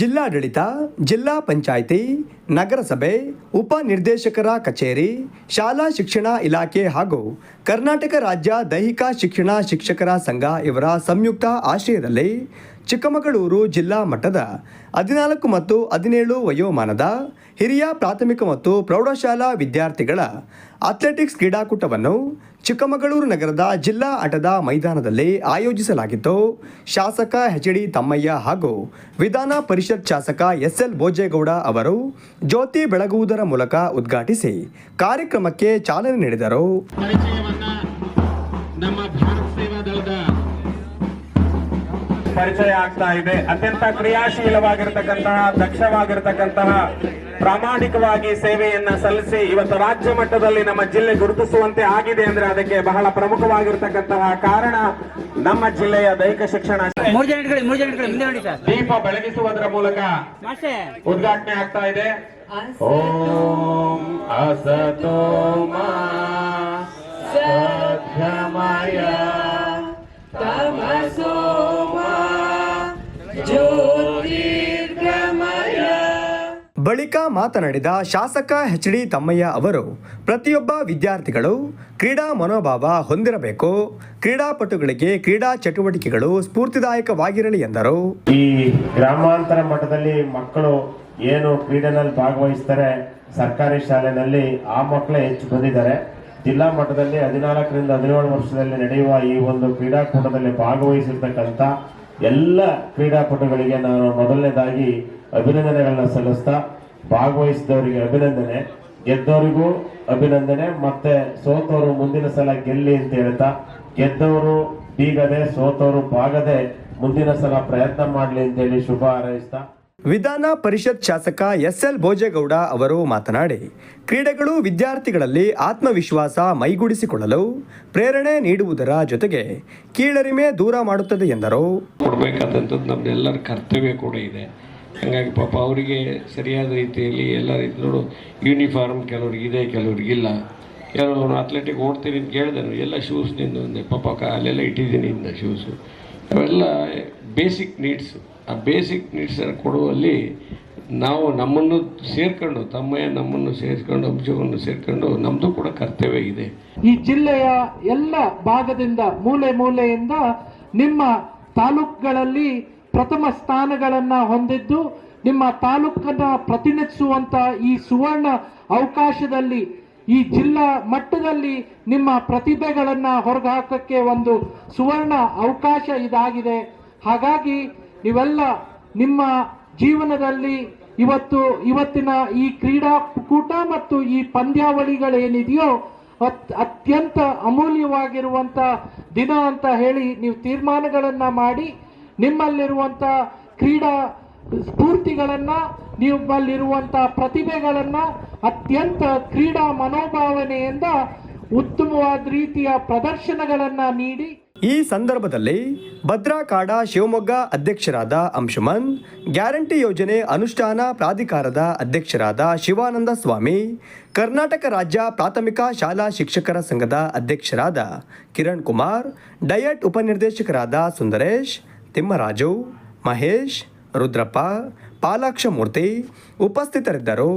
ಜಿಲ್ಲಾಡಳಿತ ಜಿಲ್ಲಾ ಪಂಚಾಯಿತಿ ನಗರಸಭೆ ಉಪನಿರ್ದೇಶಕರ ಕಚೇರಿ, ಶಾಲಾ ಶಿಕ್ಷಣ ಇಲಾಖೆ ಹಾಗೂ ಕರ್ನಾಟಕ ರಾಜ್ಯ ದೈಹಿಕ ಶಿಕ್ಷಣ ಶಿಕ್ಷಕರ ಸಂಘ ಇವರ ಸಂಯುಕ್ತ ಆಶ್ರಯದಲ್ಲಿ ಚಿಕ್ಕಮಗಳೂರು ಜಿಲ್ಲಾ ಮಟ್ಟದ ಹದಿನಾಲ್ಕು ಮತ್ತು ಹದಿನೇಳು ವಯೋಮಾನದ ಹಿರಿಯ ಪ್ರಾಥಮಿಕ ಮತ್ತು ಪ್ರೌಢಶಾಲಾ ವಿದ್ಯಾರ್ಥಿಗಳ ಅಥ್ಲೆಟಿಕ್ಸ್ ಕ್ರೀಡಾಕೂಟವನ್ನು ಚಿಕ್ಕಮಗಳೂರು ನಗರದ ಜಿಲ್ಲಾ ಆಟದ ಮೈದಾನದಲ್ಲಿ ಆಯೋಜಿಸಲಾಗಿತ್ತು. ಶಾಸಕ ಎಚ್ ಡಿ ತಮ್ಮಯ್ಯ ಹಾಗೂ ವಿಧಾನ ಪರಿಷತ್ ಶಾಸಕ ಎಸ್ ಎಲ್ ಭೋಜೇಗೌಡ ಅವರು ಜ್ಯೋತಿ ಬೆಳಗುವುದರ ಮೂಲಕ ಉದ್ಘಾಟಿಸಿ ಕಾರ್ಯಕ್ರಮಕ್ಕೆ ಚಾಲನೆ ನೀಡಿದರು. ಪರಿಚಯವನ್ನ ನಮ್ಮ ಭಾರತ ಸೇವಾ ದಳದ ಪರಿಚಯ ಆಗ್ತಾ ಇದೆ. ಅತ್ಯಂತ ಕ್ರಿಯಾಶೀಲವಾಗಿರತಕ್ಕಂತಹ ದಕ್ಷವಾಗಿರತಕ್ಕಂತಹ ಪ್ರಾಮಾಣಿಕವಾಗಿ ಸೇವೆಯನ್ನ ಸಲ್ಲಿಸಿ ಇವತ್ತು ರಾಜ್ಯ ಮಟ್ಟದಲ್ಲಿ ನಮ್ಮ ಜಿಲ್ಲೆ ಗುರುತಿಸುವಂತೆ ಆಗಿದೆ ಅಂದ್ರೆ ಅದಕ್ಕೆ ಬಹಳ ಪ್ರಮುಖವಾಗಿರ್ತಕ್ಕಂತಹ ಕಾರಣ ನಮ್ಮ ಜಿಲ್ಲೆಯ ದೈಹಿಕ ಶಿಕ್ಷಣ. ದೀಪ ಬೆಳಗಿಸುವುದರ ಮೂಲಕ ಉದ್ಘಾಟನೆ ಆಗ್ತಾ ಇದೆ. ಓಂ ಅಸತೋಮ ಸದ್ಗಮಯ ಬಳಿಕ ಮಾತನಾಡಿದ ಶಾಸಕ ಎಚ್ ಡಿ ತಮ್ಮಯ್ಯ ಅವರು ಪ್ರತಿಯೊಬ್ಬ ವಿದ್ಯಾರ್ಥಿಗಳು ಕ್ರೀಡಾ ಮನೋಭಾವ ಹೊಂದಿರಬೇಕು ಕ್ರೀಡಾಪಟುಗಳಿಗೆ ಕ್ರೀಡಾ ಚಟುವಟಿಕೆಗಳು ಸ್ಫೂರ್ತಿದಾಯಕವಾಗಿರಲಿ ಎಂದರು. ಈ ಗ್ರಾಮಾಂತರ ಮಟ್ಟದಲ್ಲಿ ಮಕ್ಕಳು ಏನು ಕ್ರೀಡೆನಲ್ಲಿ ಭಾಗವಹಿಸ್ತಾರೆ ಸರ್ಕಾರಿ ಶಾಲೆನಲ್ಲಿ ಆ ಮಕ್ಕಳೇ ಹೆಚ್ಚು ಬಂದಿದ್ದಾರೆ. ಜಿಲ್ಲಾ ಮಟ್ಟದಲ್ಲಿ ಹದಿನಾಲ್ಕರಿಂದ ಹದಿನೇಳು ವರ್ಷದಲ್ಲಿ ನಡೆಯುವ ಈ ಒಂದು ಕ್ರೀಡಾಕೂಟದಲ್ಲಿ ಭಾಗವಹಿಸಿರ್ತಕ್ಕಂಥ ಎಲ್ಲ ಕ್ರೀಡಾಪಟುಗಳಿಗೆ ನಾನು ಮೊದಲನೇದಾಗಿ ಅಭಿನಂದನೆಗಳನ್ನ ಸಲ್ಲಿಸ್ತಾ, ಭಾಗವಹಿಸಿದವರಿಗೆ ಅಭಿನಂದನೆ. ಗೆದ್ದವರಿಗೂ ಅಭಿನಂದನೆ, ಮತ್ತೆ ಸೋತವರು ಮುಂದಿನ ಸಲ ಗೆಲ್ಲಿ ಅಂತ ಹೇಳ್ತಾ, ಗೆದ್ದವರು ಬೀಗದೆ, ಸೋತವರು ಬಾಗದೆ ಮುಂದಿನ ಸಲ ಪ್ರಯತ್ನ ಮಾಡಲಿ ಅಂತೇಳಿ ಶುಭ ಹಾರೈಸ್ತಾ. ವಿಧಾನ ಪರಿಷತ್ ಶಾಸಕ ಎಸ್ ಎಲ್ ಭೋಜೇಗೌಡ ಅವರು ಮಾತನಾಡಿ, ಕ್ರೀಡೆಗಳು ವಿದ್ಯಾರ್ಥಿಗಳಲ್ಲಿ ಆತ್ಮವಿಶ್ವಾಸ ಮೈಗೂಡಿಸಿಕೊಳ್ಳಲು ಪ್ರೇರಣೆ ನೀಡುವುದರ ಜೊತೆಗೆ ಕೀಳರಿಮೆ ದೂರ ಮಾಡುತ್ತದೆ ಎಂದರು. ಕೊಡಬೇಕಾದಂಥದ್ದು ನಮ್ದೆಲ್ಲರ ಕರ್ತವ್ಯ ಕೂಡ ಇದೆ. ಹಾಗಾಗಿ ಪಾಪ ಅವರಿಗೆ ಸರಿಯಾದ ರೀತಿಯಲ್ಲಿ ಎಲ್ಲ ರೀತಿ ನೋಡು, ಯೂನಿಫಾರ್ಮ್ ಕೆಲವ್ರಿಗೆ ಇದೆ ಕೆಲವ್ರಿಗಿಲ್ಲ ಕೆಲವರು ಅಥ್ಲೆಟಿಕ್ ಓಡ್ತೀನಿ ಅಂತ ಕೇಳಿದನು, ಎಲ್ಲ ಶೂಸ್ ನಿಂದು ಪಾಪ ಅಲ್ಲೆಲ್ಲ ಇಟ್ಟಿದ್ದೀನಿ ಇಂದ ಶೂಸು ಅವೆಲ್ಲ ಬೇಸಿಕ್ ನೀಡ್ಸು ಆ ಬೇಸಿಕ್ ನೀಡ್ಸನ್ನು ಕೊಡುವಲ್ಲಿ ನಾವು ನಮ್ಮನ್ನು ಸೇರ್ಕೊಂಡು, ತಮ್ಮಯ್ಯ ನಮ್ಮನ್ನು ಸೇರಿಸ್ಕೊಂಡು ಅಂಶವನ್ನು ಸೇರ್ಕೊಂಡು ನಮ್ಮದು ಕೂಡ ಕರ್ತವ್ಯ ಇದೆ. ಈ ಜಿಲ್ಲೆಯ ಎಲ್ಲ ಭಾಗದಿಂದ ಮೂಲೆ ಮೂಲೆಯಿಂದ ನಿಮ್ಮ ತಾಲೂಕುಗಳಲ್ಲಿ ಪ್ರಥಮ ಸ್ಥಾನಗಳನ್ನು ಹೊಂದಿದ್ದು, ನಿಮ್ಮ ತಾಲೂಕನ್ನ ಪ್ರತಿನಿಧಿಸುವಂತ ಈ ಸುವರ್ಣ ಅವಕಾಶದಲ್ಲಿ ಈ ಜಿಲ್ಲಾ ಮಟ್ಟದಲ್ಲಿ ನಿಮ್ಮ ಪ್ರತಿಭೆಗಳನ್ನ ಹೊರಗೆ ಹಾಕಕ್ಕೆ ಒಂದು ಸುವರ್ಣ ಅವಕಾಶ ಇದಾಗಿದೆ. ಹಾಗಾಗಿ ನೀವೆಲ್ಲ ನಿಮ್ಮ ಜೀವನದಲ್ಲಿ ಇವತ್ತು, ಇವತ್ತಿನ ಈ ಕ್ರೀಡಾಕೂಟ ಮತ್ತು ಈ ಪಂದ್ಯಾವಳಿಗಳೇನಿದೆಯೋ ಅತ್- ಅತ್ಯಂತ ಅಮೂಲ್ಯವಾಗಿರುವಂತ ದಿನ ಅಂತ ಹೇಳಿ ನೀವು ತೀರ್ಮಾನಗಳನ್ನ ಮಾಡಿ ನಿಮ್ಮಲ್ಲಿರುವಂತ ಕ್ರೀಡಾ ಸ್ಫೂರ್ತಿಗಳನ್ನ, ನಿಮ್ಮಲ್ಲಿರುವಂತ ಪ್ರತಿಭೆಗಳನ್ನ ಅತ್ಯಂತ ಕ್ರೀಡಾ ಮನೋಭಾವನೆಯಿಂದ ಉತ್ತಮವಾದ ರೀತಿಯ ಪ್ರದರ್ಶನಗಳನ್ನ ನೀಡಿ ಈ ಸಂದರ್ಭದಲ್ಲಿ ಭದ್ರಾಕಾಡ ಶಿವಮೊಗ್ಗ ಅಧ್ಯಕ್ಷರಾದ ಅಂಶುಮನ್, ಗ್ಯಾರಂಟಿ ಯೋಜನೆ ಅನುಷ್ಠಾನ ಪ್ರಾಧಿಕಾರದ ಅಧ್ಯಕ್ಷರಾದ ಶಿವಾನಂದ ಸ್ವಾಮಿ, ಕರ್ನಾಟಕ ರಾಜ್ಯ ಪ್ರಾಥಮಿಕ ಶಾಲಾ ಶಿಕ್ಷಕರ ಸಂಘದ ಅಧ್ಯಕ್ಷರಾದ ಕಿರಣ್ ಕುಮಾರ್, ಡಯಟ್ ಉಪನಿರ್ದೇಶಕರಾದ ಸುಂದರೇಶ್, ತಿಮ್ಮರಾಜು, ಮಹೇಶ್, ರುದ್ರಪ್ಪ, ಪಾಲಾಕ್ಷಮೂರ್ತಿ ಉಪಸ್ಥಿತರಿದ್ದರು.